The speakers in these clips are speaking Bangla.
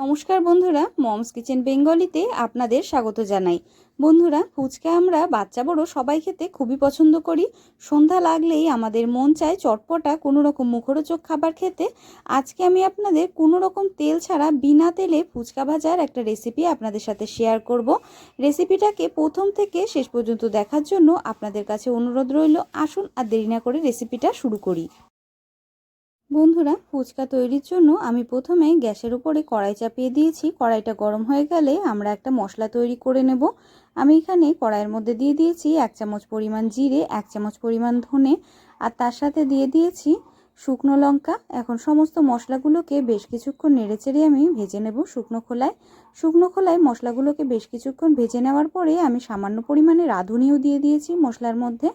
নমস্কার বন্ধুরা, মমস কিচেন বেঙ্গলিতে আপনাদের স্বাগত জানাই। বন্ধুরা, ফুচকা আমরা বাচ্চা বড় সবাই খেতে খুবই পছন্দ করি। সন্ধ্যা লাগলেই আমাদের মন চায় চটপটা কোনো রকম মুখরোচক খাবার খেতে। আজকে আমি আপনাদের কোনো রকম তেল ছাড়া বিনা তেলে ফুচকা ভাজার একটা রেসিপি আপনাদের সাথে শেয়ার করব। রেসিপিটাকে প্রথম থেকে শেষ পর্যন্ত দেখার জন্য আপনাদের কাছে অনুরোধ রইল, আসুন আর দেরি না করে রেসিপিটা শুরু করি। বন্ধুরা, ফুচকা তৈরির জন্য আমি প্রথমে গ্যাসের উপরে কড়াই চাপিয়ে দিয়েছি। কড়াইটা গরম হয়ে গেলে আমরা একটা মশলা তৈরি করে নেব। আমি এখানে কড়াইয়ের মধ্যে দিয়ে দিয়েছি এক চামচ পরিমাণ জিরে, এক চামচ পরিমাণ ধনে, আর তার সাথে দিয়ে দিয়েছি শুকনো লঙ্কা, এখন সমস্ত মশলাগুলোকে বেশ কিছুক্ষণ নেড়েচেড়ে আমি ভেজে নেব শুকনো খোলায়। শুকনো খোলায় মশলাগুলোকে বেশ কিছুক্ষণ ভেজে নেওয়ার পরে আমি সামান্য পরিমাণে রাঁধুনিও দিয়ে দিয়েছি মশলার মধ্যে।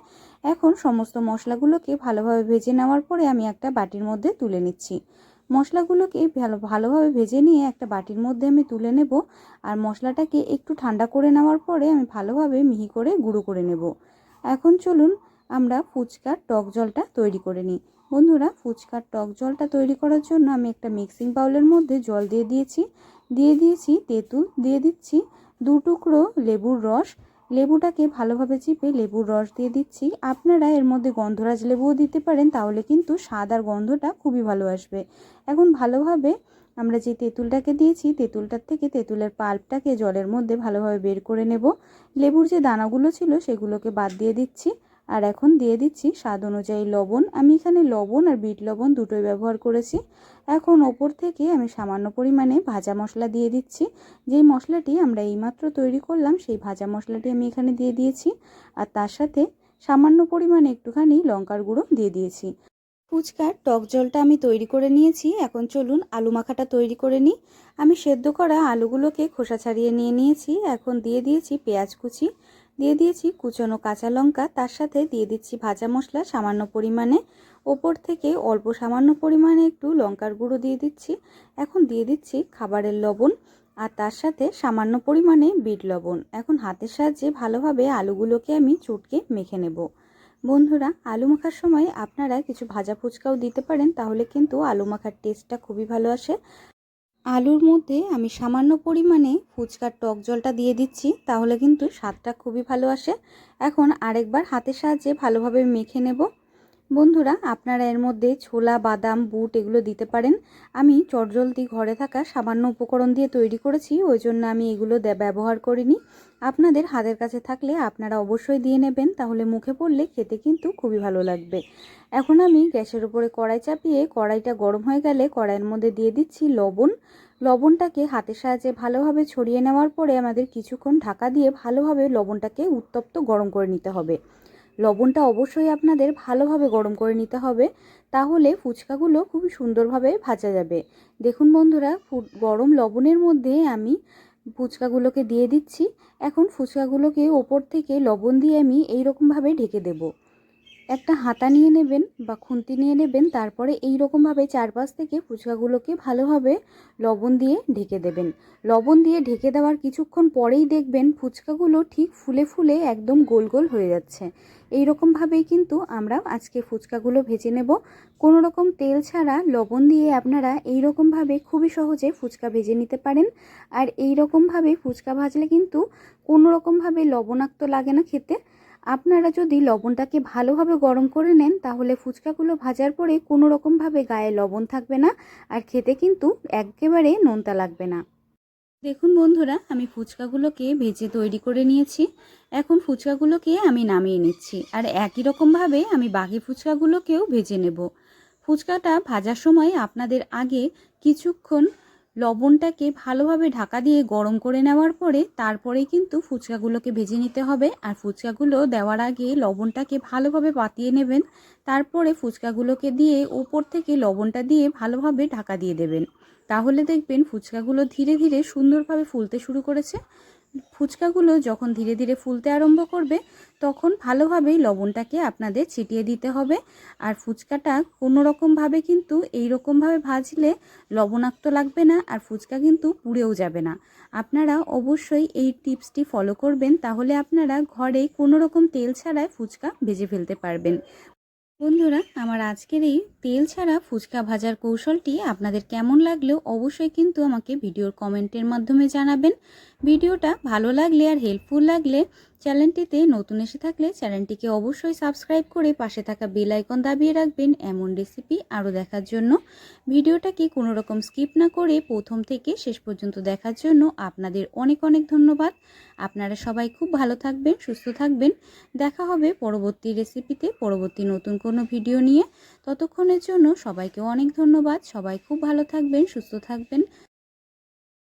এখন সমস্ত মশলাগুলোকে ভালোভাবে ভেজে নেওয়ার পরে আমি একটা বাটির মধ্যে তুলে নিচ্ছি। মশলাগুলোকে ভালো, ভালোভাবে ভেজে নিয়ে একটা বাটির মধ্যে আমি তুলে নেব আর মশলাটাকে একটু ঠান্ডা করে নেওয়ার পরে আমি ভালোভাবে মিহি করে গুঁড়ো করে নেব। এখন চলুন আমরা ফুচকার টক জলটা তৈরি করে নিই। বন্ধুরা, ফুচকার টক জলটা তৈরি করার জন্য আমি একটা মিক্সিং বাউলের মধ্যে জল দিয়ে দিয়েছি। দিয়ে দিয়েছি তেঁতুল, দিয়ে দিচ্ছি দু টুকরো লেবুর রস। লেবুটাকে ভালোভাবে চিপে লেবুর রস দিয়ে দিচ্ছি। আপনারা এর মধ্যে গন্ধরাজ লেবুও দিতে পারেন, তাহলে কিন্তু স্বাদ আর গন্ধটা খুবই ভালো আসবে। এখন ভালোভাবে আমরা যে তেঁতুলটাকে দিয়েছি, তেঁতুলটার থেকে তেঁতুলের পাল্পটাকে জলের মধ্যে ভালোভাবে বের করে নেব। লেবুর যে দানাগুলো ছিল, সেগুলোকে বাদ দিয়ে দিচ্ছি। আর এখন দিয়ে দিচ্ছি স্বাদ অনুযায়ী লবণ। আমি এখানে লবণ আর বিট লবণ দুটোই ব্যবহার করেছি। এখন ওপর থেকে আমি সামান্য পরিমাণে ভাজা মশলা দিয়ে দিচ্ছি। যেই মশলাটি আমরা এইমাত্র তৈরি করলাম, সেই ভাজা মশলাটি আমি এখানে দিয়ে দিয়েছি। আর তার সাথে সামান্য পরিমাণে একটুখানি লঙ্কার গুঁড়ো দিয়ে দিয়েছি। ফুচকার টক জলটা আমি তৈরি করে নিয়েছি। এখন চলুন আলু মাখাটা তৈরি করে নিই। আমি সেদ্ধ করা আলুগুলোকে খোসা ছাড়িয়ে নিয়ে নিয়েছি। এখন দিয়ে দিয়েছি পেঁয়াজ কুচি। দিয়ে দিয়েছি কুচনো কাঁচা লঙ্কা, তার সাথে দিয়ে দিচ্ছি ভাজা মশলা সামান্য পরিমাণে। ওপর থেকে অল্প সামান্য পরিমাণে একটু লঙ্কার গুঁড়ো দিয়ে দিচ্ছি। এখন দিয়ে দিচ্ছি খাবারের লবণ আর তার সাথে সামান্য পরিমাণে বিট লবণ। এখন হাতের সাহায্যে ভালোভাবে আলুগুলোকে আমি চটকে মেখে নেব। বন্ধুরা, আলু মাখার সময় আপনারা কিছু ভাজা ফুচকাও দিতে পারেন, তাহলে কিন্তু আলু মাখার টেস্টটা খুবই ভালো আসে। আলুর মধ্যে আমি সামান্য পরিমাণে ফুচকার টক জলটা দিয়ে দিচ্ছি, তাহলে কিন্তু স্বাদটা খুবই ভালো আসে। এখন আরেকবার হাতের সাহায্যে ভালোভাবে মেখে নেব। বন্ধুরা, আপনারা এর মধ্যে ছোলা, বাদাম, বুট এগুলো দিতে পারেন। আমি চটজলদি ঘরে থাকা সামান্য উপকরণ দিয়ে তৈরি করেছি, ওই জন্য আমি এগুলো ব্যবহার করিনি। আপনাদের হাতের কাছে থাকলে আপনারা অবশ্যই দিয়ে নেবেন, তাহলে মুখে পড়লে খেতে কিন্তু খুবই ভালো লাগবে। এখন আমি গ্যাসের উপরে কড়াই চাপিয়ে, কড়াইটা গরম হয়ে গেলে কড়াইয়ের মধ্যে দিয়ে দিচ্ছি লবণ। লবণটাকে হাতের সাহায্যে ভালোভাবে ছড়িয়ে নেওয়ার পরে আমাদের কিছুক্ষণ ঢাকা দিয়ে ভালোভাবে লবণটাকে উত্তপ্ত গরম করে নিতে হবে। লবণটা অবশ্যই আপনাদের ভালোভাবে গরম করে নিতে হবে, তাহলে ফুচকাগুলো খুবই সুন্দরভাবে ভাজা যাবে। দেখুন বন্ধুরা গরম লবণের মধ্যে আমি ফুচকাগুলোকে দিয়ে দিচ্ছি। এখন ফুচকাগুলোকে ওপর থেকে লবণ দিয়ে আমি এই এইরকমভাবে ঢেকে দেবো। একটা হাতা নিয়ে নেবেন বা খুন্তি নিয়ে নেবেন, তারপরে এই রকমভাবে চারপাশ থেকে ফুচকাগুলোকে ভালোভাবে লবণ দিয়ে ঢেকে দেবেন। লবণ দিয়ে ঢেকে দেওয়ার কিছুক্ষণ পরেই দেখবেন ফুচকাগুলো ঠিক ফুলে ফুলে একদম গোল গোল হয়ে যাচ্ছে। এই রকমভাবেই কিন্তু আমরা আজকে ফুচকাগুলো ভেজে নেব। কোনো রকম তেল ছাড়া লবণ দিয়ে আপনারা এই রকমভাবে খুবই সহজে ফুচকা ভেজে নিতে পারেন। আর এই রকমভাবে ফুচকা ভাজলে কিন্তু কোনো রকমভাবে লবণাক্ত লাগে না খেতে। আপনারা যদি লবণটাকে ভালোভাবে গরম করে নেন, তাহলে ফুচকাগুলো ভাজার পরে কোনো রকমভাবে গায়ে লবণ থাকবে না আর খেতে কিন্তু একেবারে নোনতা লাগবে না। দেখুন বন্ধুরা, আমি ফুচকাগুলোকে ভেজে তৈরি করে নিয়েছি। এখন ফুচকাগুলোকে আমি নামিয়ে নিচ্ছি আর একই রকমভাবে আমি বাকি ফুচকাগুলোকেও ভেজে নেব। ফুচকাটা ভাজার সময় আপনাদের আগে কিছুক্ষণ লবণটাকে ভালোভাবে ঢাকা দিয়ে গরম করে নেওয়ার পরে তারপরে কিন্তু ফুচকাগুলোকে ভেজে নিতে হবে। আর ফুচকাগুলো দেওয়ার আগে লবণটাকে ভালোভাবে পাতিয়ে নেবেন। তারপরে ফুচকাগুলোকে দিয়ে ওপর থেকে লবণটা দিয়ে ভালোভাবে ঢাকা দিয়ে দেবেন। তাহলে দেখবেন ফুচকাগুলো ধীরে ধীরে সুন্দরভাবে ফুলতে শুরু করেছে। ফুচকাগুলো যখন ধীরে ধীরে ফুলতে আরম্ভ করবে, তখন ভালোভাবেই লবণটাকে আপনাদের ছিটিয়ে দিতে হবে। আর ফুচকাটা কোনো রকমভাবে কিন্তু এই রকমভাবে ভাজলে লবণাক্ত লাগবে না আর ফুচকা কিন্তু পুড়েও যাবে না। আপনারা অবশ্যই এই টিপসটি ফলো করবেন, তাহলে আপনারা ঘরে কোনো রকম তেল ছাড়াই ফুচকা ভেজে ফেলতে পারবেন। বন্ধুরা, আমার আজকের এই তেল ছাড়া ফুচকা ভাজার কৌশলটি আপনাদের কেমন লাগলেও অবশ্যই কিন্তু আমাকে ভিডিওর কমেন্টের মাধ্যমে জানাবেন। ভিডিওটা ভালো লাগলে আর হেল্পফুল লাগলে চ্যানেলটিতে নতুন এসে থাকলে চ্যানেলটিকে অবশ্যই সাবস্ক্রাইব করে পাশে থাকা বেল আইকন দাবিয়ে রাখবেন এমন রেসিপি আরও দেখার জন্য। ভিডিওটাকে কোনো রকম স্কিপ না করে প্রথম থেকে শেষ পর্যন্ত দেখার জন্য আপনাদের অনেক অনেক ধন্যবাদ। আপনারা সবাই খুব ভালো থাকবেন, সুস্থ থাকবেন। দেখা হবে পরবর্তী রেসিপিতে, পরবর্তী নতুন কোনো ভিডিও নিয়ে। ততক্ষণের জন্য সবাইকে অনেক ধন্যবাদ। সবাই খুব ভালো থাকবেন, সুস্থ থাকবেন।